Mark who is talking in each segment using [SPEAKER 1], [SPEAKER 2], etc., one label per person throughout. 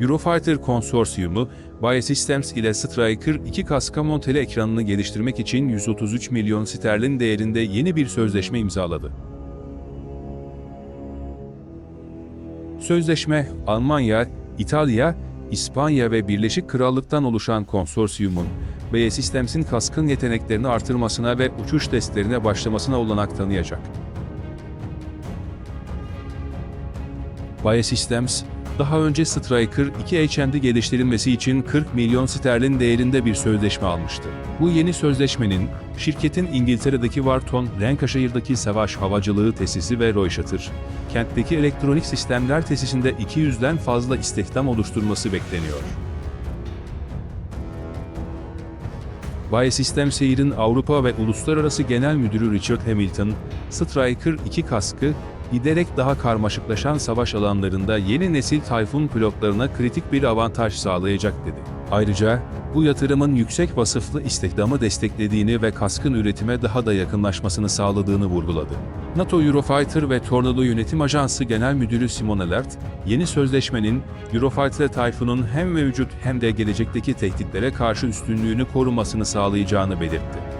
[SPEAKER 1] Eurofighter Konsorsiyumu, Biosystems ile Striker 2 kaska monteli ekranını geliştirmek için 133 milyon sterlin değerinde yeni bir sözleşme imzaladı. Sözleşme, Almanya, İtalya, İspanya ve Birleşik Krallık'tan oluşan konsorsiyumun, Biosystems'in kaskın yeteneklerini artırmasına ve uçuş testlerine başlamasına olanak tanıyacak. Biosystems, daha önce Striker 2 HMD geliştirilmesi için 40 milyon sterlin değerinde bir sözleşme almıştı. Bu yeni sözleşmenin, şirketin İngiltere'deki Wharton, Lancashire'daki savaş havacılığı tesisi ve Royşatır, kentteki elektronik sistemler tesisinde 200'den fazla istihdam oluşturması bekleniyor. Biosystem Seyir'in Avrupa ve Uluslararası Genel Müdürü Richard Hamilton, Striker 2 kaskı, giderek daha karmaşıklaşan savaş alanlarında yeni nesil Tayfun pilotlarına kritik bir avantaj sağlayacak dedi. Ayrıca, bu yatırımın yüksek vasıflı istihdamı desteklediğini ve kaskın üretime daha da yakınlaşmasını sağladığını vurguladı. NATO Eurofighter ve Tornado Yönetim Ajansı Genel Müdürü Simon Alert, yeni sözleşmenin Eurofighter Typhoon'un hem mevcut hem de gelecekteki tehditlere karşı üstünlüğünü korumasını sağlayacağını belirtti.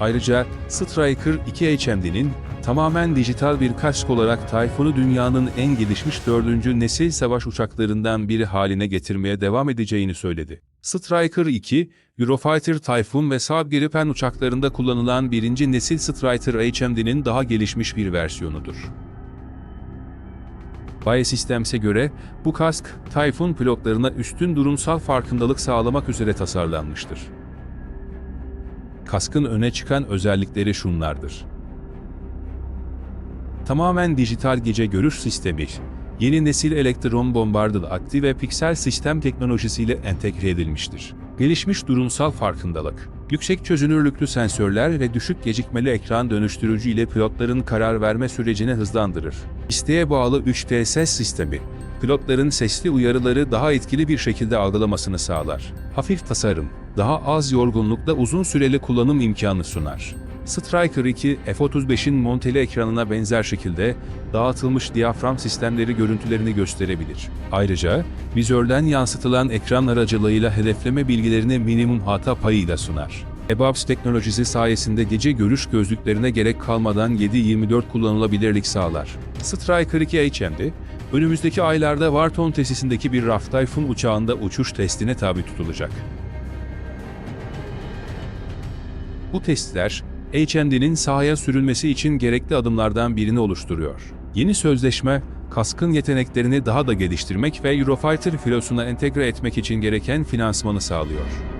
[SPEAKER 1] Ayrıca Striker 2 HMD'nin tamamen dijital bir kask olarak Typhoon'u dünyanın en gelişmiş dördüncü nesil savaş uçaklarından biri haline getirmeye devam edeceğini söyledi. Striker 2, Eurofighter Typhoon ve Saab Gripen uçaklarında kullanılan birinci nesil Striker HMD'nin daha gelişmiş bir versiyonudur. Biosystems'e göre bu kask, Typhoon pilotlarına üstün durumsal farkındalık sağlamak üzere tasarlanmıştır. Kaskın öne çıkan özellikleri şunlardır. Tamamen dijital gece görüş sistemi, yeni nesil elektron bombardlı aktif ve piksel sistem teknolojisiyle entegre edilmiştir. Gelişmiş durumsal farkındalık, yüksek çözünürlüklü sensörler ve düşük gecikmeli ekran dönüştürücü ile pilotların karar verme sürecini hızlandırır. İsteğe bağlı 3D ses sistemi, pilotların sesli uyarıları daha etkili bir şekilde algılamasını sağlar. Hafif tasarım, daha az yorgunlukla uzun süreli kullanım imkanı sunar. Striker 2, F-35'in monteli ekranına benzer şekilde dağıtılmış diyafram sistemleri görüntülerini gösterebilir. Ayrıca, vizörden yansıtılan ekran aracılığıyla hedefleme bilgilerini minimum hata payıyla sunar. EBABS teknolojisi sayesinde gece görüş gözlüklerine gerek kalmadan 7-24 kullanılabilirlik sağlar. Striker 2 HMD, önümüzdeki aylarda Wharton tesisindeki bir RAF Typhoon uçağında uçuş testine tabi tutulacak. Bu testler, HMD'nin sahaya sürülmesi için gerekli adımlardan birini oluşturuyor. Yeni sözleşme, kaskın yeteneklerini daha da geliştirmek ve Eurofighter filosuna entegre etmek için gereken finansmanı sağlıyor.